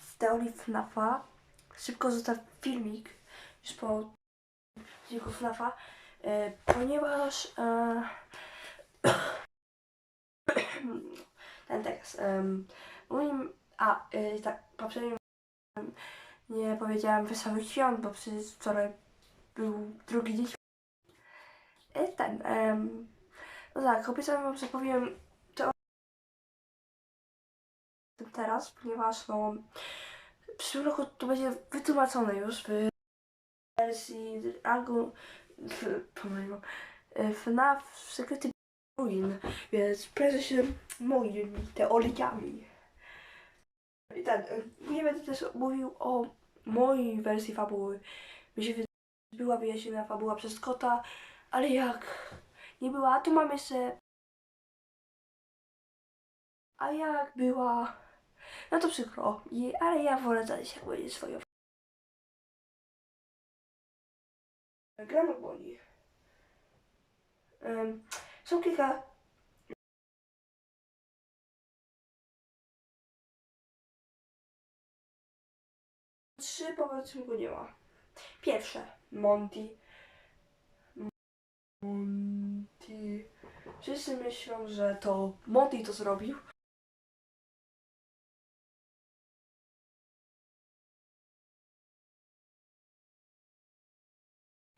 z teorii FNAFa. Szybko zostaw filmik już po filmiku FNAFa, e, ponieważ e, ten tekst. Um, moim, a, e, tak, poprzednim nie powiedziałam Wesołych Świąt, bo przecież wczoraj był drugi dzień. E, ten, em, no tak, obiecałem wam, że powiem teraz, ponieważ no w przyszłym roku to będzie wytłumaczone już w wersji w, pomyliłam, FNAF Sekrety Ruin, więc prezes się moimi teoriami. I tak, nie będę też mówił o mojej wersji fabuły. Mi się wydaje, że była wyjaśniona fabuła przez kota, ale jak nie była, to mam jeszcze... A jak była... No to przykro, ale ja wolę dać jak będzie swoją. Gramofoni. Um, są kilka Trzy powody, go nie ma. Pierwsze, Monty. Monty. Wszyscy myślą, że to Monty to zrobił.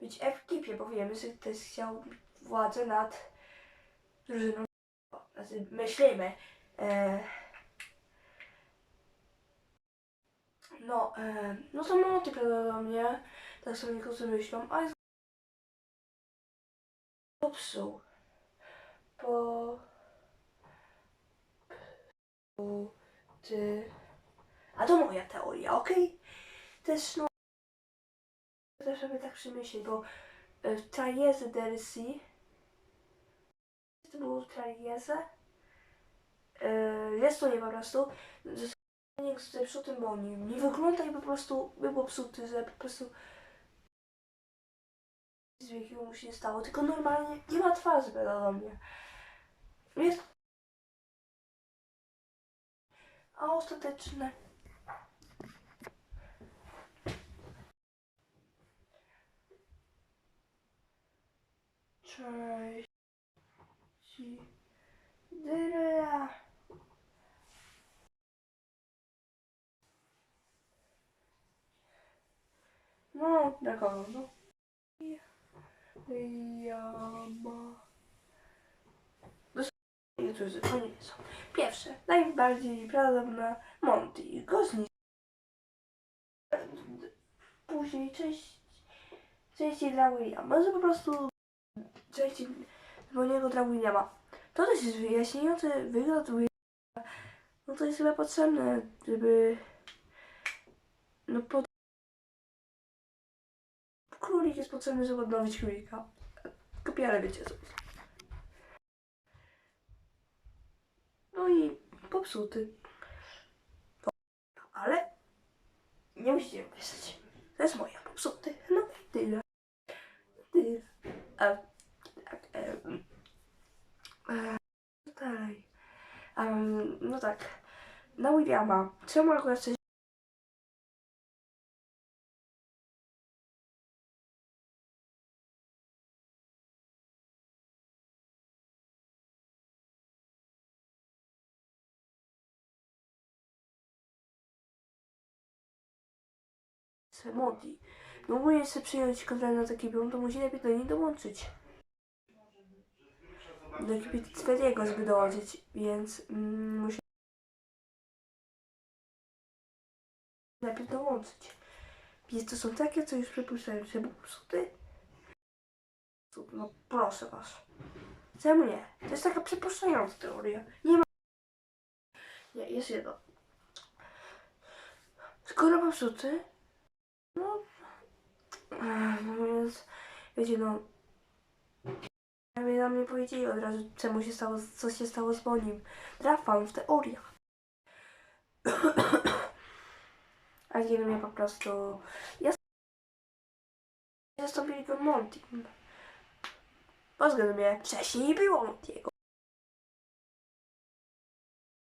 Być ekipie, bo wiemy, że ktoś chciał władzę nad drużyną. Znaczy, myślimy. E, No, e, no to Monty prawdopodobnie, tak sobie niektórzy myślą, a jest popsuł. Po... Ty... A to moja teoria, okej? Też no... Też sobie tak przemyśleć, bo e, Trajeze DLC to było Trajeze e, nie po prostu, że nie zepsuty monim. Nie wygląda i po prostu był popsuty, że po prostu z jakiego mu się nie stało. Tylko normalnie nie ma twarzy do mnie. Jest... A ostateczne. Cześć. Ci- Dyra. No, kogo? No. Jama. Niektórzy to nie są. Pierwsze, najbardziej prawdopodobne Monty, Gosling. Później część, częściej dla Williama, że po prostu częściej do niego dla Williama. To też jest wyjaśniający wygląd. No to jest chyba potrzebne, żeby no pod Królik jest potrzebny, żeby odnowić królika. Kopiale wiecie co. No i popsuty. Ale nie musicie pisać. To jest moja popsuty. No tyle. Tyle. A, dalej. Em, no tak. Na Williama. Czemu akurat se modli. No bo chce przyjąć kontrolę nad ekipą, to musi najpierw do niej dołączyć. Do ekipy Twediego żeby dołączyć, więc mm, musi najpierw dołączyć. Więc to są takie, co już przypuszczają, że po prostu ty. No proszę was. Czemu nie? To jest taka przypuszczająca teoria. Nie ma... Nie, jest jedno. Skoro popsuty, no, Ech, no więc, wiecie, no, jakby nam nie powiedzieli od razu, czemu się stało, co się stało z Bonim. Trafam w teoriach. A nie mnie po prostu, ja zastąpili go Monty. Pod względem mnie wcześniej nie było Montiego.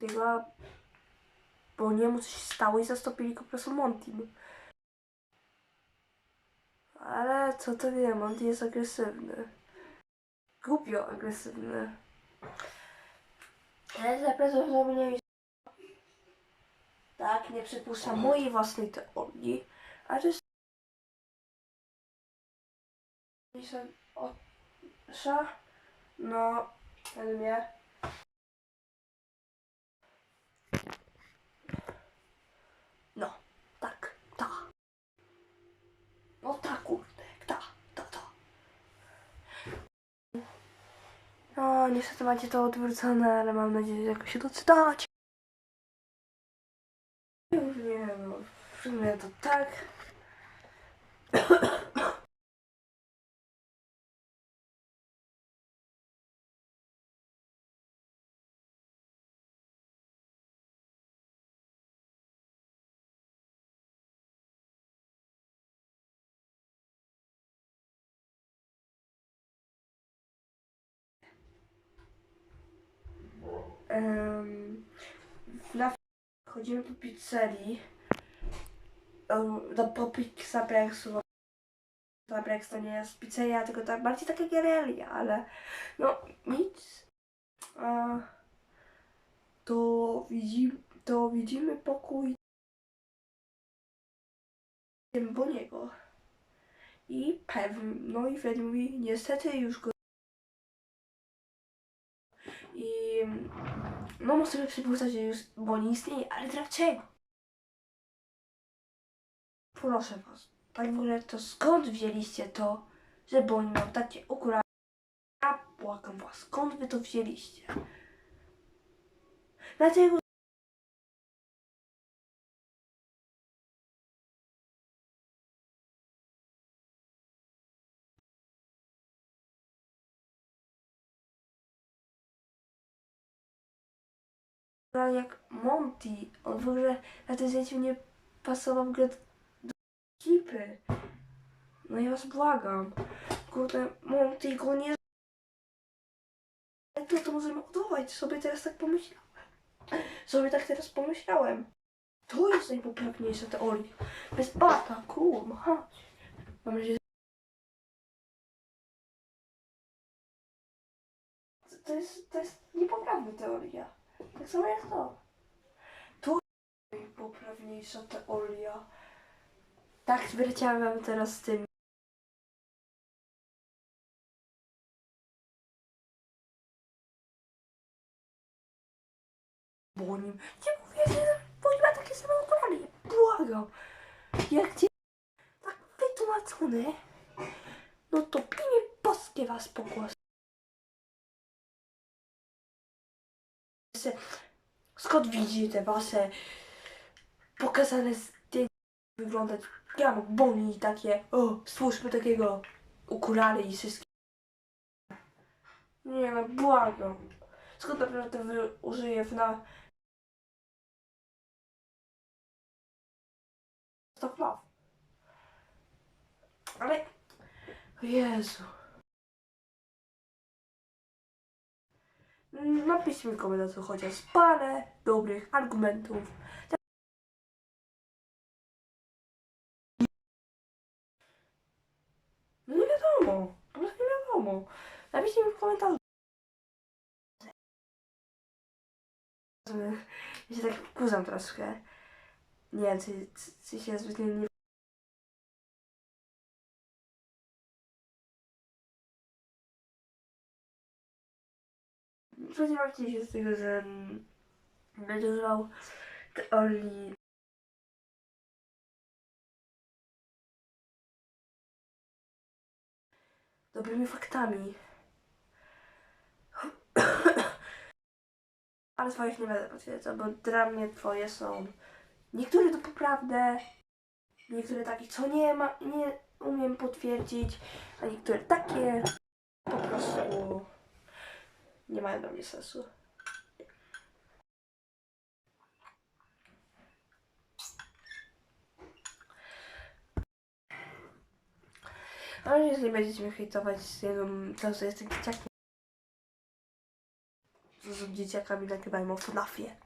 Jego bo niemu coś się stało i zastąpili go po prostu Montim. Ale co to wie, Monty jest agresywny. Głupio agresywny. Ale zapraszam, żeby nie Tak, nie przypuszczam mojej własnej teorii, a to jest o, Sza? No, ale mnie. No, tak, ta. No tak, kurde, niestety macie to odwrócone, ale mam nadzieję, że jakoś się doczytać. Nie no, w sumie to tak. Em, na chodzimy po pizzerii. Do po Pizzapexu. Pizzapex to nie jest pizzeria, tylko tak bardziej taka galeria, ale no nic. A, to widzimy, to widzimy pokój Boniego. I pewnie, no i Fred mówi, niestety już go i no możemy przypuszczać, że już bo nie istnieje, ale dlaczego? Proszę was, tak w ogóle to skąd wzięliście to, że Boni miał takie okulary? Ja błagam was, skąd wy to wzięliście? Dlaczego? Jak Monty, on w ogóle na tym zdjęciu nie pasował w ogóle do ekipy. No ja was błagam. Kurde, Monty go nie... Jak to, to możemy udawać? Sobie teraz tak pomyślałem. Sobie tak teraz pomyślałem. To jest najpoprawniejsza teoria. Bez bata, kurwa. ha. Mam nadzieję. To jest, to jest niepoprawna teoria. Tak samo jak to. Jest najpoprawniejsza teoria. Tak, wyleciałem teraz z tym. Bo nim. Nie mówię, że bo nie ma takie same okulary. Błagam. Jak cię tak wytłumaczone, no to pilnie boskie was pogłos. Skąd widzicie te wasze pokazane zdjęcia wyglądać jak boni takie, o, stwórzmy takiego ukulary i wszystkie. Nie no, błagam. Skąd naprawdę wy użyję na Stop love. Ale, Jezu. Napiszcie mi komentarz, chociaż parę dobrych argumentów. No nie wiadomo, prostu nie wiadomo. Napiszcie mi w komentarzu. Ja się tak wkurzam troszkę. Nie wiem, czy, czy się zbytnio nie... Spodziewajcie się z tego, że mm, będę używał teorii dobrymi faktami. Ale swoich nie będę potwierdzał, bo dla mnie twoje są niektóre to poprawne, niektóre takie, co nie ma, nie umiem potwierdzić, a niektóre takie po prostu nie mają dla mnie sensu. Ale jeżeli będziecie mnie hejtować z to, że jestem dzieciakiem, są dzieciakami nagrywają o FNAFie.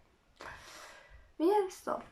Więc to.